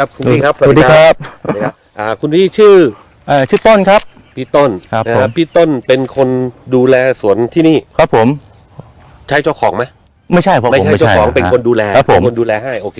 ครับคุณพี่ครับสวัสดีครับ สวัสดีครับอ่าคุณพี่ชื่อเอ่อชื่อต้นครับ พี่ต้นครับนะผม พี่ต้นเป็นคนดูแลสวนที่นี่ครับผม ใช่เจ้าของไหมไม่ใช่ผมไม่ผมใช่เจ้าของเป็นคนดูแลครับผมเป็นคนดูแลให้โอเค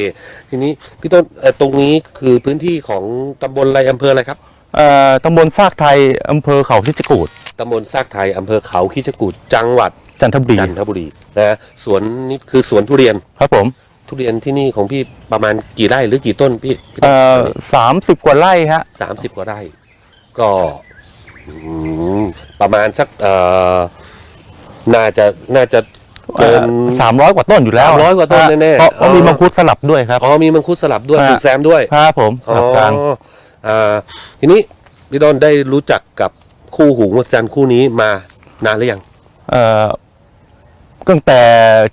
ทีนี้พี่ต้นเอ่อตรงนี้คือพื้นที่ของตำบลอะไรอำเภออะไรครับเอ่อตำบลซากไทยอำเภอเขาทิจกูดตำบลซากไทยอำเภอเขาคิชกูดจังหวัดจันทบุรีจันทบุรีนะสวนนี้คือสวนทุเรียนครับผม ทุเรียนที่นี่ของพี่ประมาณกี่ไร่หรือกี่ต้นพี่พี่ต้เอ่นอสามสิบกว่าไร่ฮะ สามสิบกว่าไร่ ก็อืมประมาณสักเอ่อน่าจะน่าจะเกิน สามร้อยกว่าต้นอยู่แล้ว300กว่าต้นแน่ๆเพราะเพราะอ๋อมีมังคุดสลับด้วยครับ อ๋อมีมังคุดสลับด้วยอ่า ปลูกแซมด้วย ครับผมอ๋อหลักการอ่าทีนี้พี่ต้นได้รู้จักกับคู่หูมหัศจรรย์คู่นี้มานานหรือยัง เอ่อ ตั้งแต่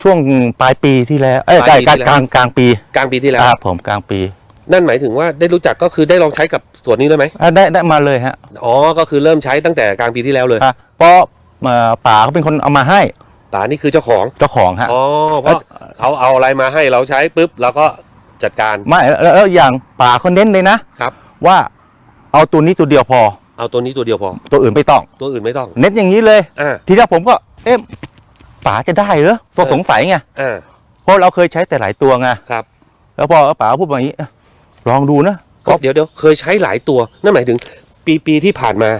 ช่วงปลายปีที่แล้ว เอ้ยปลายปีกลางที่แล้ว กลางกลางปีกลางปีที่แล้วครับผมกลางปีนั่นหมายถึงว่าได้รู้จักก็คือได้ลองใช้กับสวนนี้เลยไหมอะได้ได้มาเลยฮะอ๋อก็คือเริ่มใช้ตั้งแต่กลางปีที่แล้วเลยฮะเพราะเอ่อป๋าเขาเป็นคนเอามาให้ตานี่คือเจ้าของเจ้าของฮะ อ๋อเพราะเขาเอาอะไรมาให้เราใช้ปุ๊บเราก็จัดการ ไม่แล้วแล้วอย่างป๋าเขาเน้นเลยนะครับ ว่าเอาตัวนี้ตัวเดียวพอ เอาตัวนี้ตัวเดียวพอ ตัวอื่นไม่ต้อง ตัวอื่นไม่ต้องเน้นอย่างนี้เลย อ่า ทีแรกผมก็ เอ๊ะ ป๋าจะได้เหรอตัวสงสัยไงอ่าเพราะเราเคยใช้แต่หลายตัวไงครับ แล้วพอป๋าพูดแบบนี้เอ๊ะลองดูนะก็เดี๋ยวเดี๋ยวเคยใช้หลายตัวนั่นหมายถึง ปีปีที่ผ่านมา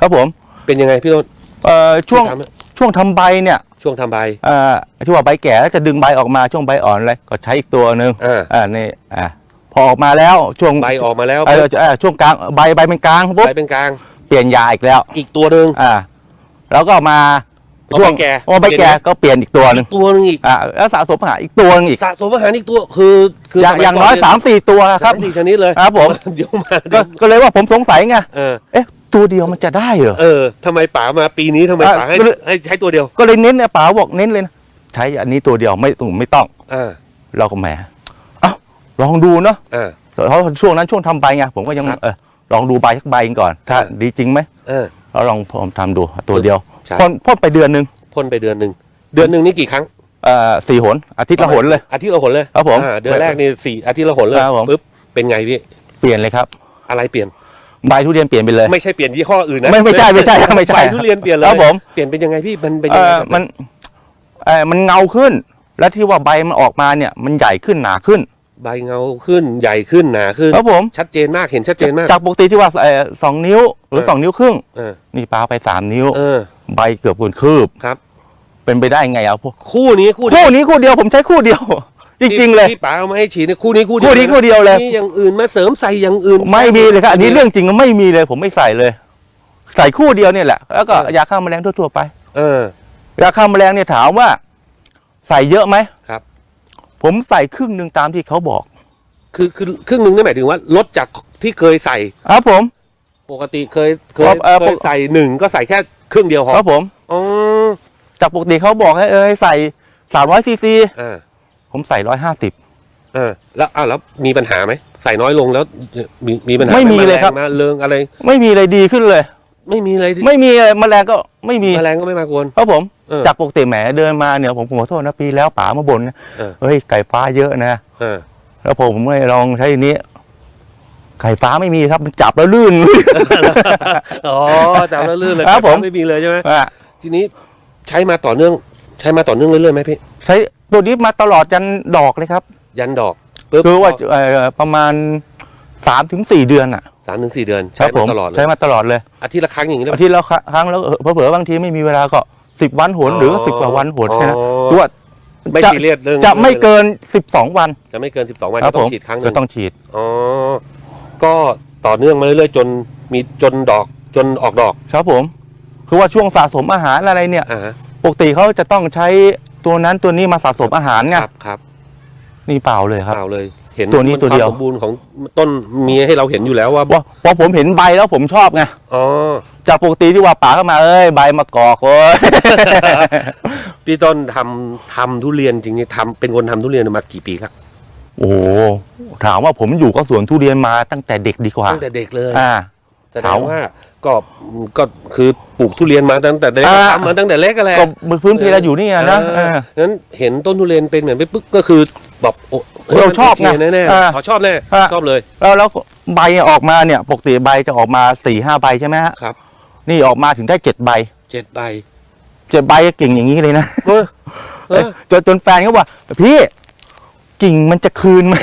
ครับผม เป็นยังไงพี่ต้นเอ่อช่วงที่ทำช่วงทำใบเนี่ย ช่วงทำใบเอ่อที่ว่าใบแก่แล้วจะดึงใบออกมาช่วงใบอ่อนอะไรก็ใช้อีกตัวหนึ่งอ่าอ่านี่อ่าพอออกมาแล้วช่วงใบออกมาแล้วเออเอ่อช่วงกลางใบใบเป็นกลางปุ๊บใบเป็นกลาง เปลี่ยนยาอีกแล้ว อีกตัวหนึ่งอ่าแล้วก็มา เอาช่วงใบแก่เอาใบแก่ก็เปลี่ยนอีกตัวหนึ่งตัวหนึงอีกอ่าแล้วสะสมหาอีกตัวหนึงอีกสะสมอาหารอีกตัวคือคืออย่างสมัอย่างน้อยก่สามสี่ตัวคสารับมสี่ชนิดเลยครับผมเดี๋ยวมาก็ก็เลยว่าผมสงสัยไงเออเอ๊ะตัวเดียวมันจะได้เหรอเออทำไมป๋ามาปีนี้ทำไมอะป๋าให้ก็เลยให้ใช้ตัวเดียว ก็เลยเน้นเนี่ยป๋าบอกเน้นเลยนะใช้อันนี้ตัวเดียวไม่ต้องไม่ต้องอ่าเราก็แหมเอ้าลองดูเนาะอ่าเพราะช่วงนั้นช่วงทำใบไงผมก็ยังครับเออลองดูใบสักใบก่อนถ้าอ่าดีจริงไหม เออเราลองผมทำดูตัวเดียวใช่ พ่นพ่นไปเดือนหนึ่งพ่นไปเดือนหนึ่งเดือนหนึ่งนี่กี่ครั้งเอ่อสี่หนอาทิตย์ละหนเลย อาทิตย์ละหนเลยครับผมอ่าเดือนแรกนี่สี่อาทิตย์ละหนเลยครับผมปุ๊บเป็นไงพี่เปลี่ยนเลยครับอะไรเปลี่ยน ใบทุเรียนเปลี่ยนไปเลย ไม่ใช่เปลี่ยนยี่ห้ออื่นนะไม่ไม่ใช่ไม่ใช่ไม่ใช่ใบทุเรียนเปลี่ยนเลยครับผม เปลี่ยนเป็นยังไงพี่มันเป็นเอยังไงอมันเออมันเงาขึ้น แล้วที่ว่าใบมันออกมาเนี่ยมันใหญ่ขึ้นหนาขึ้น ใบเงาขึ้นใหญ่ขึ้นหนาขึ้น ครับผมชัดเจนมากเห็นชัดเจนมาก จากปกติที่ว่าเออสองนิ้วหรือเออ สองนิ้วครึ่ง เออนี่ปลาไปสามนิ้ว เออใบเกือบเกินคืบ ครับ เป็นไปได้ไงอะพวกคู่นี้คู่คู่นี้คู่เดียวผมใช้คู่เดียว จริง ๆ เลยที่ป๋าเอามาให้ฉีดเนี่ยคู่นี้คู่เดีคู่นี้คู่เดียวเลย มีอย่างอื่นมาเสริมใส่อย่างอื่นไม่มีเลยครับอันนี้เรื่องจริงไม่มีเลย ผมไม่ใส่เลย ใส่คู่เดียวเนี่ยแหละแล้วก็ยาฆ่าแมลงทั่วๆไปเออ ยาฆ่าแมลงเนี่ยถามว่า ใส่เยอะไหมครับ ผมใส่ครึ่งหนึ่งตามที่เขาบอก คือคือครึ่งหนึ่งนี่หมายถึงว่าลดจากที่เคยใส่ครับผม ปกติเคยเคยครับเอ่อ เคยใส่หนึ่งก็ใส่แค่ครึ่งเดียวพอครับผมอ๋อจากปกติเขาบอกให้เออให้ใส่สามร้อยซีซีอ่าผมใส่ร้อยห้าสิบเออแล้วอ้าวแล้วมีปัญหาไหมใส่น้อยลงแล้วมีมีปัญหาไม่มีหเลยครับแมงมาเริงอะไร ไม่มีอะไรดีขึ้นเลย ไม่มีอะไรที่ไม่มีอะไรแมลงก็ ไม่มีแมลงก็ไม่มากวน ครับผม เออจากปกติแหมเดินมาเนี่ยผมขอโทษนะปีแล้วป๋ามาบ่นนะเออ เฮ้ยไก่ฟ้าเยอะนะ เออ แล้วผมผมเลยลองใช้อันนี้ ไก่ฟ้าไม่มีครับมันจับแล้วลื่น อ๋อจำแล้วลื่นเลยครับผม ไม่มีเลยใช่ไหมอะทีนี้ใช้มาต่อเนื่อง ใช้มาต่อเนื่องเรื่อยๆไหมพี่ ใช้ตัวนี้มาตลอดจันดอกเลยครับ ยันดอกปุ๊บคือว่าเอ่อประมาณสามถึงสี่เดือนอะ สามถึงสี่เดือนคใช้รับผมามตลอดเลยใช้มาตลอดเลยอาทิตย์ละครั้งอย่างนี้ได้ไหม อาทิตย์ละครั้งแล้วเผลอๆบางทีไม่มีเวลาก็สิบวันหนหรือสิบกว่าวันหนแค่นั้นอ๋อ คือว่าไม่จะซีเรียสเรื่องจะไม่เกินสิบสองวันจะไม่เกินสิบสองวันครับจะต้ผอมงฉีดครั้งหนึจะงต้องฉีดอ๋อก็ต่อเนื่องมาเรื่อยๆจนมีจนดอกจนออกดอกครับผม คือว่าช่วงสะสมอาหารอะไรเนี่ย อ่าฮะปกติเขาจะต้องใช้ตัวนั้นตัวนี้มาสะสมอาหารไงครับครับนี่เปล่าเลยครับ เปล่าเลย เห็นตัวนี้ตัวเดียวความสมบูรณ์ของต้นมีให้เราเห็นอยู่แล้วว่าพอพอผมเห็นใบแล้วผมชอบไงอ๋อจากปกติที่ว่าป่าเข้ามาเอ้ยใบมากอกเว้ย พี่ต้นทำทำทุเรียนจริงๆทำเป็นคนทำทุเรียนมากี่ปีครับโอ้โหถามว่าผมอยู่ก็สวนทุเรียนมาตั้งแต่เด็กดีกว่าตั้งแต่เด็กเลย อ่า แสแสดถางมว่าก็ก็คือปลูกทุเรียนมาตั้งแต่เล็กอ่า ทำมาตั้งแต่เล็กก็แหละก็พื้นเพเราอยู่นี่อะนะเออเอองั้นเห็นต้นทุเรียนเป็นเหมือนไปปึ๊กก็คือแบบโอ้ฮ้ยเราชอบมันโคไงแน่อ่าๆเขาชอบแน่อ่า ชอบเลยแล้วแล้วใบออกมาเนี่ยปกติใบจะออกมาสี่ห้าใบใช่ไหมฮะครับนี่ออกมาถึงได้เจ็ดใบเจ็ดใบเจ็ดใบก็เก่งอย่างนี้เลยนะเออเออจนจนแฟนเขาว่าพี่กิ่งมันจะคืนไหม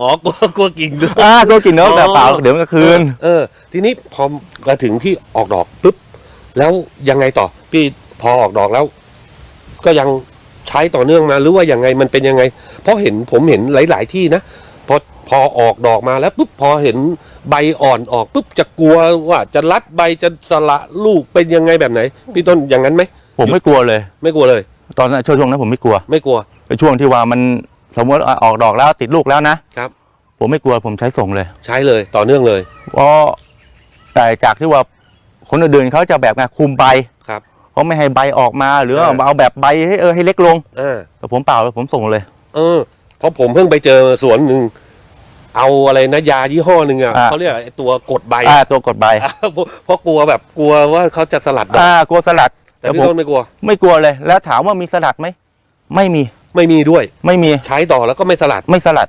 อ๋อกลัวกลัวกิ่งด้วย อ่าตัวกิ่งเนาะแต่เปล่าเดี๋ยวมันก็คืน เออ ทีนี้พอมาถึงที่ออกดอกปุ๊บแล้วยังไงต่อ พี่พอออกดอกแล้ว ก็ยังใช้ต่อเนื่องมาหรือว่ายังไงมันเป็นยังไง เพราะเห็นผมเห็นหลาย ๆ ที่นะพอพอออกดอกมาแล้วปุ๊บพอเห็นใบอ่อนออกปุ๊บจะกลัวว่าจะรัดใบจะสละลูกเป็นยังไงแบบไหน พี่ต้นอย่างนั้นไหมผมไม่กลัวเลย ไม่กลัวเลย ตอนนั้นช่วงช่วงนั้นผมไม่กลัวไม่กลัวในช่วงที่ว่ามัน สมมติว่าออกดอกแล้วติดลูกแล้วนะครับ ผมไม่กลัวผมใช้ส่งเลยใช้เลยต่อเนื่องเลยเพราะแต่จากที่ว่าคนอื่นๆเขาจะแบบไงคุมใบครับ เขาไม่ให้ใบออกมาหรือเออ เอาแบบใบให้เออให้เล็กลงอ่าแต่ผมเปล่าเลยผมส่งเลย เออเพราะผมเพิ่งไปเจอสวนหนึ่งเอาอะไรนะยายี่ห้อหนึ่งอะอ่า เขาเรียกไอ้ตัวกดใบอ่าตัวกดใบอะเพราะเพราะกลัวแบบกลัวว่าเขาจะสลัดดอกอ่ากลัวสลัดแต่แต่พี่ผมต้นไม่กลัว ไม่กลัวเลย แล้วถามว่ามีสลัดไหมไม่มี ไม่มีด้วย ไม่มีใช้ต่อแล้วก็ไม่สลัดไม่สลัด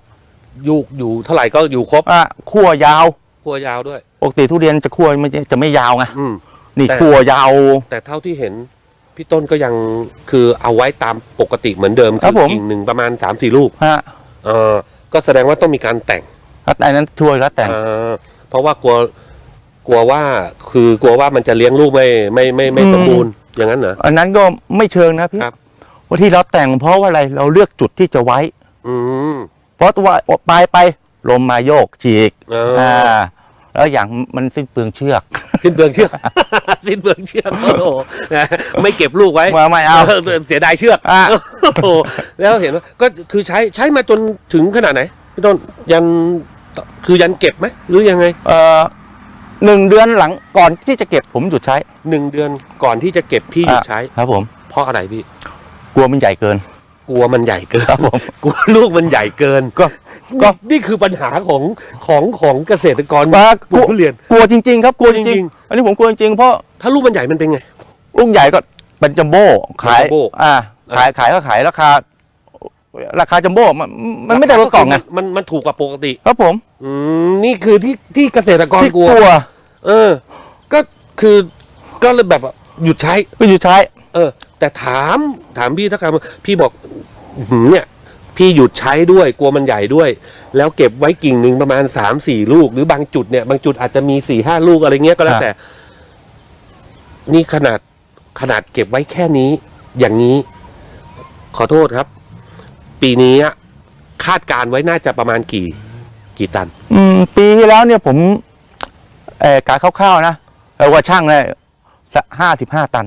อยู่อยู่เท่าไหร่ก็อยู่ครบอ่าขั้วยาวขั้วยาวด้วยปกติทุเรียนจะขั้วไม่จะไม่ยาวไงอืม นี่แต่ ขั้วยาว แต่เท่าที่เห็นพี่ต้นก็ยังคือเอาไว้ตามปกติเหมือนเดิมครับผม กิ่งหนึ่งประมาณ3ามสี่ลูกฮะเออก็แสดงว่าต้องมีการแต่งแล้วแต่นั้นช่วยแล้วแต่ง เออเพราะว่ากลัวกลัวว่าคือกลัวว่ามันจะเลี้ยงลูกไม่ไม่ไม่ไม่อืม สมบูรณ์อย่างนั้นเหรอ อันนั้นก็ไม่เชิงนะพี่ครับ ว่าที่เราแต่งเพราะว่าอะไรเราเลือกจุดที่จะไว้ อืม เพราะว่าปลายไปลมมาโยกฉีกเอออ่าแล้วอย่างมันสิ้นเปลืองเชือก สิ้นเปลืองเชือก สิ้นเปลืองเชือกโอ้โหนะไม่เก็บลูกไว้มาไม่เอาเออเสียดายเชือกอะ โอ้โหแล้วเห็นว่าก็คือใช้ใช้มาจนถึงขนาดไหนพี่ต้นยันคือยันเก็บไหมหรือยังไงเอ่อหนึ่งเดือนหลังก่อนที่จะเก็บผมหยุดใช้หนึ่งเดือนก่อนที่จะเก็บพี่หยุดใช้ ครับผม เพราะอะไรพี่ กลัวมันใหญ่เกิน กลัวมันใหญ่เกินครับผมกลัวลูกมันใหญ่เกินก็ก็ นี่คือปัญหาของของของเกษตรกรว่าปลูกทุเรียน กลัวจริง ๆ ครับกลัวจจริริง งๆ อันนี้ผมกลัวจริงๆเพราะถ้าลูกมันใหญ่มันเป็นไง ลูกใหญ่ก็เป็นจัมโบ้ขายจัมโบ้ อ่าขายขายก็ขายราคา ราคาจัมโบ้มันมันไม่ได้ลดกล่องไงมันมันถูกกว่าปกติ ครับผมอืมนี่คือที่ที่เกษตรกรที่กลัวกลัวเออ ก็คือก็เลยแบบว่าหยุดใช้ก็หยุดใช้ เออแต่ถามถามพี่ถ้าคำพี่บอกอื้อหือเนี่ยพี่หยุดใช้ด้วยกลัวมันใหญ่ด้วย แล้วเก็บไว้กิ่งหนึ่งประมาณสามสี่ลูก หรือบางจุดเนี่ย บางจุดอาจจะมีสี่ห้าลูกอะไรเงี้ยก็แล้วแต่ นี่ขนาดขนาดเก็บไว้แค่นี้ อย่างนี้ ขอโทษครับ ปีนี้อะคาดการณ์ไว้น่าจะประมาณกี่ กี่ตัน อืม ปีที่แล้วเนี่ยผมเอ่อการคร่าวๆนะเอาว่าช่างเลยห้าสิบห้าตัน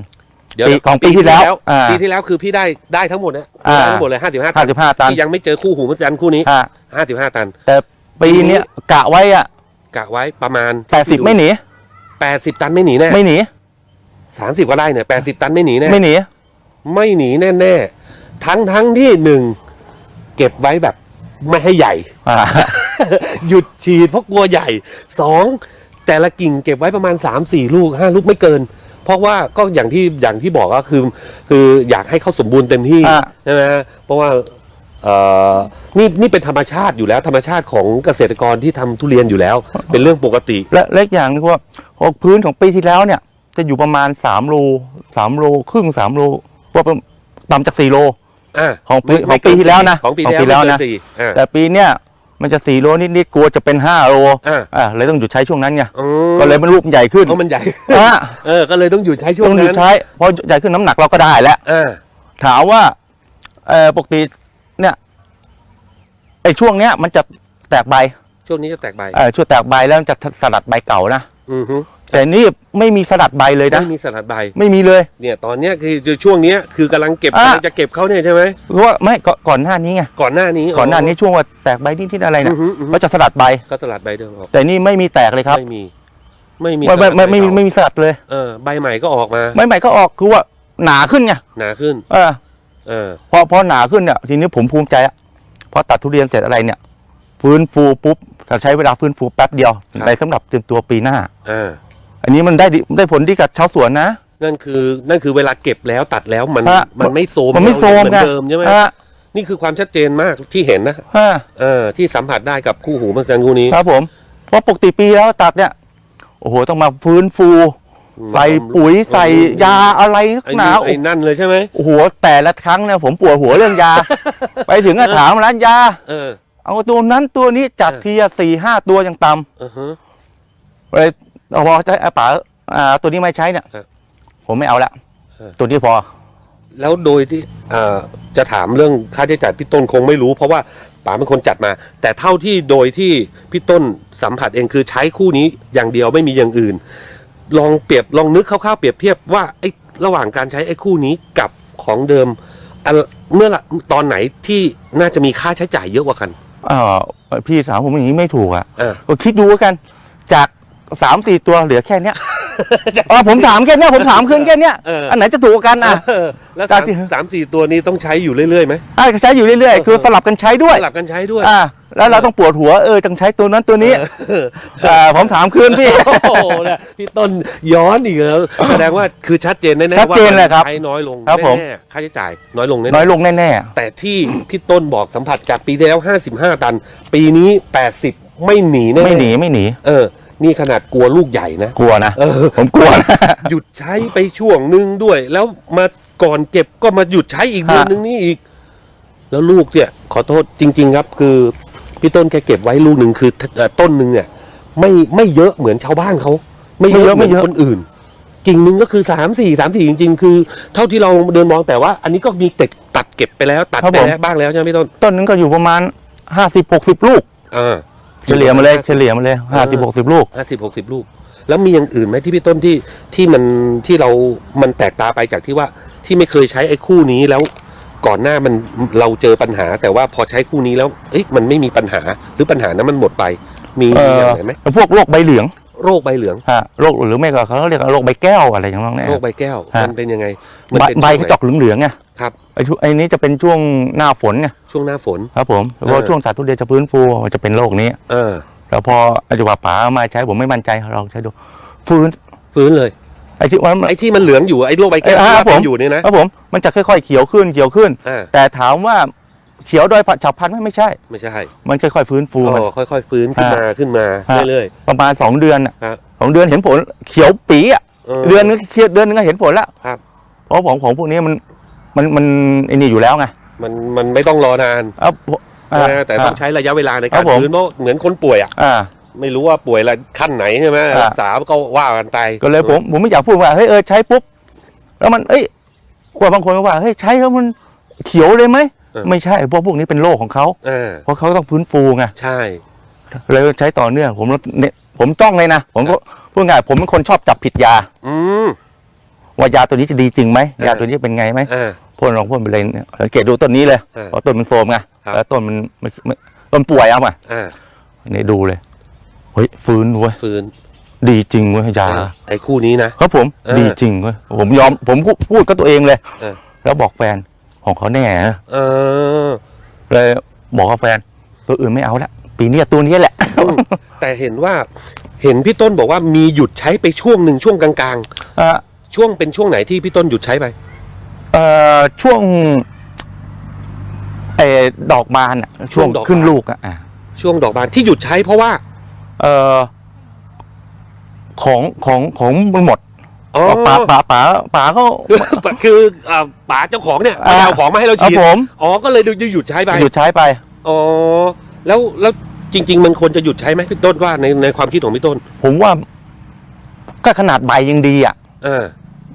ปีของปีที่แล้วอ่าปีที่แล้วคือพี่ได้ได้ทั้งหมดนะอ่า ได้ทั้งหมดเลยห้าสิบห้าตัห้านสิบห้าตันที่ยังไม่เจอคู่หูมัจจันคู่นี้ฮะห้าสิบห้าตัน แต่ปีเนี้ยกะไว้อะกะไว้ประมาณแปดสิบไม่หนีแปดสิบตันไม่หนีแน่ไม่หนีสามสิบก็ได้เนี่ยแปดสิบตันไม่หนีแน่ไม่หนีไม่หนีแน่แน่ๆทั้งทั้งที่หนึ่งเก็บไว้แบบไม่ให้ใหญ่ อ่า หยุดฉีดเพราะกลัวใหญ่สองแต่ละกิ่งเก็บไว้ประมาณสามสี่ลูกห้าลูกไม่เกิน เพราะว่าก็อย่างที่อย่างที่บอกก็คือ คืออยากให้เขาสมบูรณ์เต็มที่อ่า ใช่ไหมเพราะว่าเอ่อนี่นี่เป็นธรรมชาติอยู่แล้ว ธรรมชาติของเกษตรกรที่ทำทุเรียนอยู่แล้ว เป็นเรื่องปกติ และเล็กอย่างนึงว่าพอพื้นของปีที่แล้วเนี่ย จะอยู่ประมาณสามโลสามโลครึ่งสามโลว่าเป็นต่ำจากสี่โล อ่าของปีไม่ของปีที่แล้วนะของปีของปีที่แล้แล้ววนะไม่เกิสี่อ่าแต่ปีเนี้ย มันจะสี่โลนิดๆกลัวจะเป็นห้าโลอ่า อ่าเลยต้องหยุดใช้ช่วงนั้นไงอืมก็เลยมันลูกมันใหญ่ขึ้นเพราะมันใหญ่อะเออก็เลยต้องหยุดใช้ช่วงต้องหยุดนั้นใช้เพราะใหญ่ขึ้นน้ำหนักเราก็ได้แล้วอ่าถามว่าเออปกติเนี่ยไอ้ช่วงเนี้ยมันจะแตกใบช่วงนี้จะแตกใบเออช่วงแตกใบแล้วมันจะสลัดใบเก่านะ อือฮึ แต่นี่ไม่มีสลัดใบเลยนะไม่มีสลัดใบไม่มีเลย เนี่ยตอนเนี้ยคือช่วงเนี้ยคือกำลังเก็บอะกำลังจะเก็บเขาเนี่ยใช่ไหมเพราะว่าไม่ก่อนก่อนหน้านี้ไงก่อนหน้านี้ก่อนหน้านี้ช่วงว่าแตกใบนิดๆอะไรอืเนี่ยอฮึอือฮึก็จะสลัดใบก็สลัดใบเดิมออกแต่นี่ไม่มีแตกเลยครับไม่มีไม่มีไม่ไม่ไม่ไม่มีสลัดใบไม่มีสลัดเลยเออใบใหม่ก็ออกมาใบใหม่ก็ออกคือว่าหนาขึ้นไงหนาขึ้น เออ เออพอพอหนาขึ้นเนี่ยทีนี้ผมภูมิใจอะพอตัดทุเรียนเสร็จอะไรเนี่ยฟื้นฟูปุ๊บจะใช้เวลาฟื้นฟูแป๊บเดียวครับในสำหรับเตรียมตัวปีหน้าอ่า อันนี้มันได้ดีได้ผลดีกับชาวสวนนะ นั่นคือนั่นคือเวลาเก็บแล้วตัดแล้วมันฮะมันไม่โซมมันไม่โซมเหมือไงนเดิมใช่ไหมฮะนี่คือความชัดเจนมากที่เห็นนะฮะเออที่สัมผัสได้กับคู่หูเมื่อสักครู่นี้ครับผม เพราะปกติปีแล้วตัดเนี่ย โอ้โหต้องมาฟื้นฟู ใส่ปุ๋ยใส่ยาอะไรนักไอ้หนานี่ไอ้นั่นเลยใช่ไหมโอ้โหแต่ละครั้งเนี่ยผมปวดหัวเรื่องยา ไปถึงก็ถามร้านยา เออเอาตัวนั้นตัวนี้จัดเออทีละสี่ห้าตัวอย่างต่อือฮะำเลย เอาพอใช้อาป๋าอ่าตัวนี้ไม่ใช้เนี่ยครับผมไม่เอาละเออ ตัวนี้พอ แล้วโดยที่อ่าจะถามเรื่องค่าใช้จ่ายพี่ต้นคงไม่รู้เพราะว่าป๋าเป็นคนจัดมา แต่เท่าที่โดยที่พี่ต้นสัมผัสเองคือใช้คู่นี้อย่างเดียวไม่มีอย่างอื่น ลองเปรียบลองนึกคร่าวๆเปรียบเทียบว่าไอ้ระหว่างการใช้ไอ้คู่นี้กับของเดิมอันเมื่อละตอนไหนที่น่าจะมีค่าใช้จ่ายเยอะกว่ากันอ่าพี่ถามผมอย่างนี้ไม่ถูกอะอ่าก็คิดดูแล้วกัน จาก สามสี่ตัวเหลือแค่เนี้ยอ๋อผมถามแค่เนี้ยผมถามคืนแค่เนี้ยเอออั อันไหนจะถูกกว่ากันอะ เออแล้วจาสากมที่ สามสี่ตัวนี้ต้องใช้อยู่เรื่อยๆไหมอ่าใช้อยู่เรื่อยๆ คือสลับกันใช้ด้วย สลับกันใช้ด้วย อ่า แล้วเราต้องปวดหัวเออต้องใช้ตัวนั้นตัวนี้เอออ่าผมถามคืนพี่ โอ้โหเนี่ยพี่ต้นย้อนอีกแล้วแสดงว่าคือชัดเจนแน่ๆชัดเจนเลยครับใช้น้อยลงครับผม แน่ๆค่าใช้จ่ายน้อยลงแน่น้อยลงแน่ๆแต่ที่พี่ต้นบอกสัมผัสจากปีที่แล้ว 55 ตัน ปีนี้ 80 ไม่หนีๆแน่ๆไม่หนีไม่หนี เออ นี่ขนาดกลัวลูกใหญ่นะ กลัวนะเออ ผมกลัวนะ หยุดใช้ไปช่วงหนึ่งด้วย แล้วมาก่อนเก็บก็มาหยุดใช้อีกเดือนฮะนึงนี่อีก แล้วลูกเนี่ย ขอโทษจริง ๆ ครับ คือพี่ต้นแกเก็บไว้ลูกหนึ่งคือเอ่อต้นหนึ่งเนี่ย ไม่ไม่เยอะเหมือนชาวบ้านเขาไม่เยอะเหมือนคนอื่น กิ่งหนึ่งก็คือสามสี่สามสี่จริง ๆ คือ เท่าที่เราเดินมองแต่ว่า อันนี้ก็มีเต็ดตัดเก็บไปแล้วตัดครับไปผมแล้วบ้างแล้วใช่ไหมพี่ต้นต้นนึงก็อยู่ประมาณห้าสิบหกสิบลูก อ่า เฉลี่ยมาเลยเฉลี่ยมาเลยห้าสิบหกสิบลูก ห้าสิบหกสิบลูก แล้วมีอย่างอื่นไหมที่พี่ต้นที่ที่มันที่เรา มันแตกตาไปจากที่ว่าที่ไม่เคยใช้ไอ้คู่นี้แล้ว ก่อนหน้ามันเราเจอปัญหา แต่ว่าพอใช้คู่นี้แล้วเอ๊ะมันไม่มีปัญหาหรือปัญหานั้นมันหมดไป มีเอออย่างไหนไหม พวกโรคใบเหลือง โรคใบเหลืองฮะโรคหรือไม่ก็เขาเรียกว่าโรคใบแก้วอะไรอย่างนั้นแน่โรคใบแก้วฮะมันเป็นยังไงมัใบเป็นใบช่วงเขาไหนจอกเหลืองๆไงครับไอ้ช่วงไอ้นี้จะเป็นช่วงหน้าฝนไงช่วงหน้าฝนครับผมเพราะช่วงตัดทุเรียนจะฟื้นฟูจะเป็นโรคนี้ เออแล้วพออาจารย์ป๋าเอามาใช้ผมไม่มั่นใจเราใช้ดูฟื้นฟื้นเลยไอ้ที่ว่ามันไอ้ที่มันเหลืองอยู่ไอ้โรคใบแก้วเอ้ยที่ครับว่าเป็ผมนอยู่เนี่ยนะครับผมมันจะค่อยๆเขียวขึ้นเขียวขึ้นอ่าแต่ถามว่า เขียวโดยฉับพลันไหมไม่ใช่ ไม่ใช่มันค่อยๆฟื้นฟูมันอ๋อค่อยๆฟื้นขึ้นมาขึ้นมาฮะเรื่อยประมาณสองเดือนน่ะๆครับสองเดือนเห็นผลเขียวปีอะเออเดือนนึงเขียวเดือนนึงก็เห็นผลแล้วครับเพราะของของพวกนี้มันมันมันไอ้นี่อยู่แล้วไงมันมันไม่ต้องรอนานเอ้าอ่านะแต่ต้องใช้ระยะเวลาในครัการบผมฟื้นเพราะเหมือนคนป่วยอะอ่าไม่รู้ว่าป่วยอะไรขั้นไหนใช่ไหมอ่ารักษาก็ว่ากันไปก็เลยผมผมไม่อยากพูดว่าเฮ้ยเออใช้ปุ๊บแล้วมันเอ้ยกว่าบางคนก็ว่าเฮ้ยใช้แล้วมันเขียวเลยไหม ไม่ใช่เพราะพวกนี้เป็นโรคของเขาอ่าเพราะเขาต้องฟื้นฟูไงใช่เลยใช้ต่อเนื่องผมเนี่ยผมต้องเลยนะผมก็พูดง่ายผมเป็นคนชอบจับผิดยา อืมว่ายาตัวนี้จะดีจริงไหมเออยาตัวนี้เป็นไงไหมอ่าพ่นลองพ่นไปเลยเนี่ยสังเกตดูต้นนี้เลยเออเพราะต้นมันโทรมไงครับแล้วต้นมันมันมันต้นป่วยเอามาอ่านี่ดูเลยเฮ้ยฟื้นเว้ยฟื้นดีจริงเว้ยยาไอ้คู่นี้นะครับผมเออดีจริงเว้ยผมยอมผมพูดพูดกับตัวเองเลยเออแล้วบอกแฟน ของเขาแน่นะเออ เลยบอกกับแฟนตัวอื่นไม่เอาละปีเนี้ยตัวนี้แหละอืมแต่เห็นว่าเห็นพี่ต้นบอกว่ามีหยุดใช้ไปช่วงหนึ่งช่วงกลางเอ่อๆ ช่วงเป็นช่วงไหนที่พี่ต้นหยุดใช้ไป เอ่อช่วงเออดอกบานอะช่วงขึ้นลูกอะอะช่วงดอกบานที่หยุดใช้เพราะว่า เอ่อของของของมันหมด อ๋อป๋าป๋าป๋าป๋าเขาคือคืออ่าป๋าเจ้าของเนี่ยอ่า เอาของมาให้เราเอาฉีดผมอ๋อ ก็เลยหยุดใช้ไปหยุดใช้ไป อ๋อแล้วแล้วจริง ๆ มันควรจะหยุดใช้ไหมพี่ต้นว่าในในความคิดของพี่ต้นผมว่า ก็ขนาดใบยังดีอะ อ่า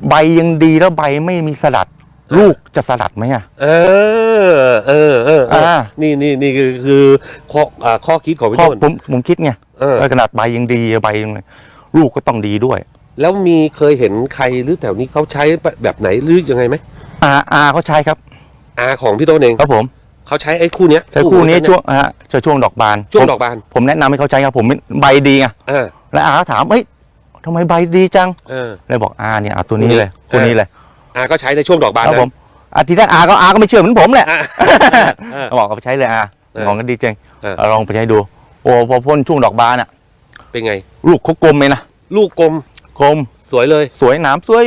ใบยังดีแล้วใบไม่มีสลัดลูกจะสลัดไหมอะ เออ เออเออเอออ่า นี่นี่นี่คือคือข้ออ่าข้อคิดของพี่เพราะต้นผมผมคิดไงเออว่าขนาดใบยังดีใบยังลูกก็ต้องดีด้วย แล้วมีเคยเห็นใครหรือแถวนี้เขาใช้แบบไหนหรือยังไงไหมอาอาเขาใช้ครับอาของพี่ต้นเองครับผมเขาใช้ไอ้คู่เนี้ยแต่คู่นี้หูช่วงฮะจะช่วงดอกบานช่วงผมดอกบาน ผมแนะนำให้เขาใช้ครับผมใบดีไงอ่าแล้วอาเขาถามเอ้ยทำไมใบดีจังเออเลยบอกอาเนี่ยเอาตัวนี้เลยเออตัวนี้เลยอาก็ใช้ในช่วงดอกบานครับเลยผมอาทีแรกอาก็อาก็ไม่เชื่อเหมือนผมแหละอ่าเออบอกเอาไปใช้เลยอาเออของก็ดีจริงอ่าเอาลองไปใช้ดู โอ้พอพ่นช่วงดอกบานอะ เป็นไง ลูกเขากลมเลยนะลูกกลม กลมสวยเลย สวยหนามสวย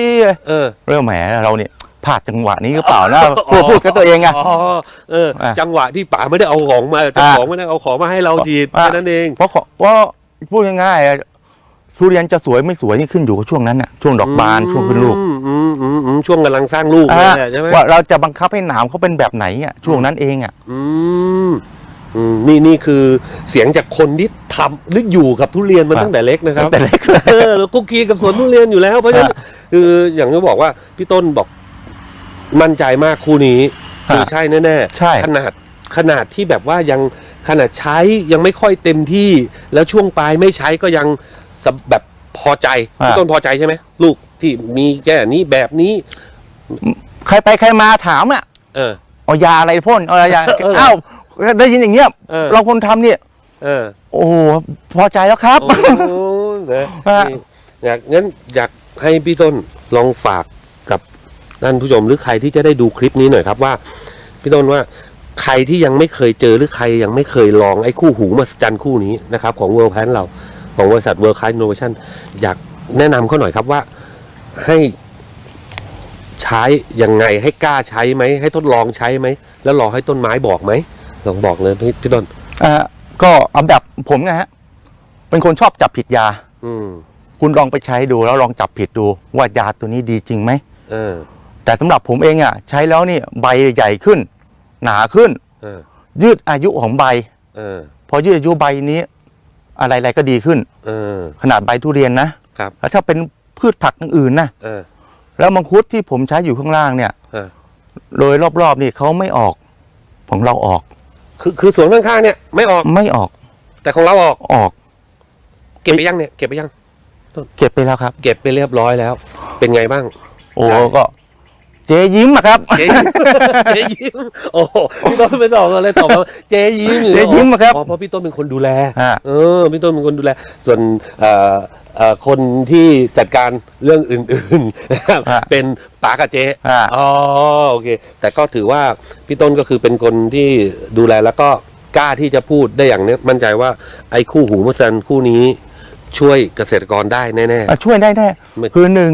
เออ เริ่มแหมเราเนี่ยพลาดจังหวะนี้หรือเปล่านะพูดพูดกับตัวเองไงอ๋อเอออะจังหวะที่ป๋าไม่ได้เอาของมาเจ้าของไม่ได้เอาของมาให้เราจีดอะแค่นั้นเอง เพราะขอเพราะพูดง่ายๆอะทุเรียนจะสวยไม่สวยนี่ขึ้นอยู่กับช่วงนั้นน่ะช่วงดอกบานช่วงขึ้นลูกอืมอืมอืมอืมช่วงกำลังสร้างลูกอ่าเลยแหละใช่ไหมว่าเราจะบังคับให้หนามเขาเป็นแบบไหนอะช่วงนั้นเองอะ อืมอืมนี่นี่คือเสียงจากคนที่ทำหรืออยู่กับทุเรียนมาครับตั้งแต่เล็กนะครับแต่เล็กเลยเออแล้วคุกคีกับสวนทุเรียนอยู่แล้วเพราะฉะนั้นอะคืออย่างที่บอกว่าพี่ต้นบอกมั่นใจมากคู่นี้คือฮะใช่แน่ใช่ๆขนาดขนาดที่แบบว่ายังขนาดใช้ยังไม่ค่อยเต็มที่ แล้วช่วงปลายไม่ใช้ก็ยังสบแบบพอใจพี่ต้นพอใจใช่ไหมลูกที่มีแก่นี้แบบนี้ ใครไปใครมาถามอะ เออ เอายาอะไรพ่นเอายาเออ เอ้า ได้ยินอย่างเงี้ยเออ เราคนทำเนี่ย เออโอ้โหพอใจแล้วครับ โอ้โหนะฮะ นี่อยากงั้นอยากให้พี่ต้นลองฝากกับท่านผู้ชมหรือใครที่จะได้ดูคลิปนี้หน่อยครับว่า พี่ต้นว่าใครที่ยังไม่เคยเจอหรือใครยังไม่เคยลองไอ้คู่หูมหัศจรรย์คู่นี้นะครับของ World Pan เราของบริษัท World Class Innovation อยากแนะนำเขาหน่อยครับว่าให้ใช้ยังไงให้กล้าใช้ไหม ให้ทดลองใช้ไหม แล้วรอให้ต้นไม้บอกไหม ลองบอกเลยพี่พี่ต้นอ่าก็เอาแบบผมนะฮะเป็นคนชอบจับผิดยา อืมคุณลองไปใช้ดูแล้วลองจับผิดดูว่ายาตัวนี้ดีจริงไหมเออแต่สำหรับผมเองอะ ใช้แล้วนี่ใบใหญ่ขึ้น หนาขึ้น เออยืดอายุของใบ เออพอยืดอายุใบนี้ อะไรๆก็ดีขึ้น เออ ขนาดใบทุเรียนนะครับ แล้วถ้าเป็นพืชผักอย่างอื่นนะเออแล้วมังคุดที่ผมใช้อยู่ข้างล่างเนี่ย เออโดยรอบๆนี่เขาไม่ออก ของเราออก คือคือสวนข้างๆเนี่ยไม่ออก ไม่ออกแต่ของเราออกออก เก็บไปยังเนี่ยเก็บไปยัง เก็บไปแล้วครับ เก็บไปเรียบร้อยแล้ว เป็นไงบ้าง โอ้ได้ก็ เจยิ้มอะครับ เจ๊ยิ้มเจ๊ยิ้มโอ้โหพี่ต้นไม่ตอบอะไรตอบมาเจ๊ยิ้มเจ๊ยิ้มอะครับอ๋อเพราะพี่ต้นเป็นคนดูแลฮะเออพี่ต้นเป็นคนดูแล ส่วนเอ่อเอ่อคนที่จัดการเรื่องอื่นๆนะครับฮะเป็นป๋ากับเจ๊ฮะอ๋อโอเค แต่ก็ถือว่าพี่ต้นก็คือเป็นคนที่ดูแลแล้วก็กล้าที่จะพูดได้อย่างเนี้ยมั่นใจว่าไอ้คู่หูมัสันคู่นี้ช่วยเกษตรกรได้แน่ อะช่วยได้แน่ไม่ คือหนึ่ง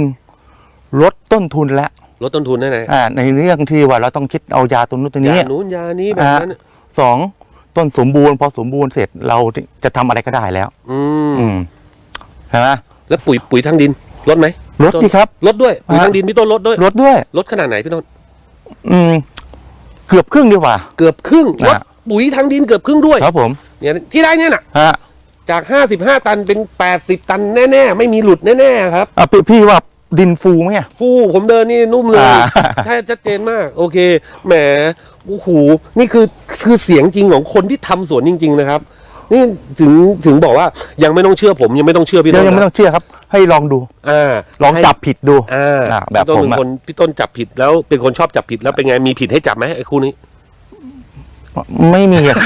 ลดต้นทุนแล้วๆ ลดต้นทุนแน่ๆอ่าในเรื่องที่ว่าเราต้องคิดเอายาตัวนู้นตัวนี้ยานู้นยานี้แบบนั้นสองต้นสมบูรณ์พอสมบูรณ์เสร็จเราจะทำอะไรก็ได้แล้วอืมอืมใช่ไหมแล้วปุ๋ยปุ๋ยทางดินลดไหมลดดีครับลดด้วยปุ๋ยฮะทางดินพี่ต้นลดด้วยลดด้วยลดขนาดไหนพี่ต้นอืม เกือบครึ่งดีกว่า เกือบครึ่งลดฮะปุ๋ยทางดินเกือบครึ่งด้วยครับผมเนี่ยที่ได้เนี่ยน่ะฮะจาก55ตันเป็น80ตันแน่ๆ ไม่มีหลุดแน่ๆครับอะพี่พี่ว่า ดินฟูไหมอะ ฟูผมเดินนี่นุ่มเลยอ่า ใช่ชัดเจนมาก โอเคแหมโอ้โหนี่คือคือเสียงจริงของคนที่ทำสวนจริง ๆ นะครับ นี่ถึงถึงบอกว่ายังไม่ต้องเชื่อผมยังไม่ต้องเชื่อพี่เดี๋ยต้วนยังไม่นะต้องเชื่อครับ ให้ลองดู อ่าลองให้จับผิดดูอ่าอ่าแบบพี่ต้นผมเป็นอะคนพี่ต้นจับผิดแล้วเป็นคนชอบจับผิดแล้วเป็นไงมีผิดให้จับไหมไอ้คู่นี้ ไม่มีอะ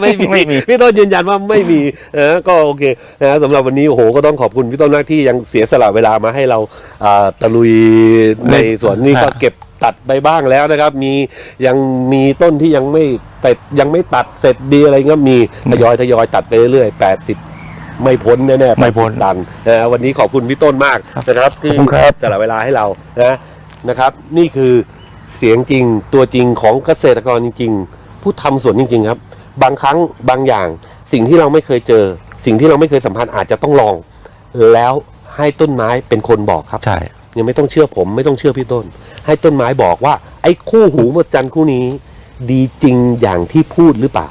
ไม่มีไม่มี พี่ต้นยืนยันว่าไม่มีเออก็โอเคนะสำหรับวันนี้โอ้โหก็ต้องขอบคุณพี่ต้นมากที่ยังเสียสละเวลามาให้เราอ่าตะลุยในสวนนี่ก็ฮะเก็บตัดไปบ้างแล้วนะครับ มียังมีต้นที่ยังไม่แต่ยังไม่ตัดเสร็จดีอะไรก็มีทยอยทยอยตัดไปเรื่อยๆแปดสิบไม่พ้นแน่ๆไม่พ้น 80ตันนะวันนี้ขอบคุณพี่ต้นมากนะครับที่ขอบคุณครับ สละเวลาให้เรานะนะครับ นี่คือเสียงจริงตัวจริงของเกษตรกรจริง ๆ ผู้ทำสวนจริง ๆ ครับ บางครั้งบางอย่างสิ่งที่เราไม่เคยเจอ สิ่งที่เราไม่เคยสัมผัสอาจจะต้องลอง แล้วให้ต้นไม้เป็นคนบอกครับใช่ยังไม่ต้องเชื่อผมไม่ต้องเชื่อพี่ต้น ให้ต้นไม้บอกว่า ไอ้คู่หูมหัศจรรย์คู่นี้ ดีจริงอย่างที่พูดหรือเปล่า